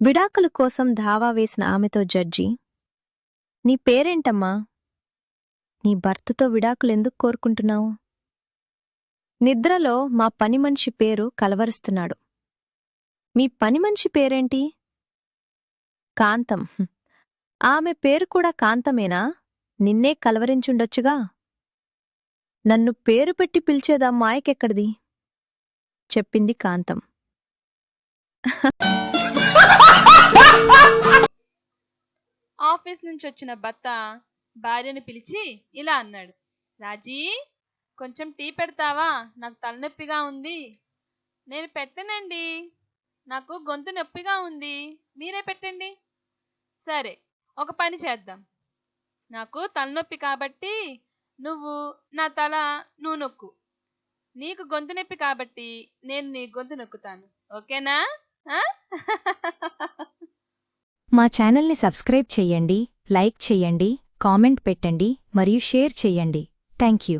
విడాకుల కోసం ధావా వేసిన ఆమెతో జడ్జి నీ పేరేంటమ్మా? నీ భర్తతో విడాకులెందుకు కోరుకుంటున్నావు? నిద్రలో మా పని మనిషి పేరు కలవరిస్తున్నాడు. మీ పని మనిషి పేరేంటి? కాంతం. ఆమె పేరు కూడా కాంతమేనా? నిన్నే కలవరించుండొచ్చుగా? నన్ను పేరు పెట్టి పిలిచేదా మాయకెక్కడిది? చెప్పింది కాంతం. ఆఫీస్ నుంచి వచ్చిన భర్త భార్యను పిలిచి ఇలా అన్నాడు. రాజీ కొంచెం టీ పెడతావా? నాకు తలనొప్పిగా ఉంది. నేను పెట్టనండి. నాకు గొంతు నొప్పిగా ఉంది. మీరే పెట్టండి. సరే ఒక పని చేద్దాం. నాకు తలనొప్పి కాబట్టి నువ్వు నా తల నువ్వు నొక్కు నీకు గొంతు నొప్పి కాబట్టి నేను నీ గొంతు నొక్కుతాను. ఓకేనా? మా ఛానల్ని సబ్స్క్రైబ్ చెయ్యండి లైక్ చెయ్యండి కామెంట్ పెట్టండి మరియు షేర్ చెయ్యండి థ్యాంక్ యూ.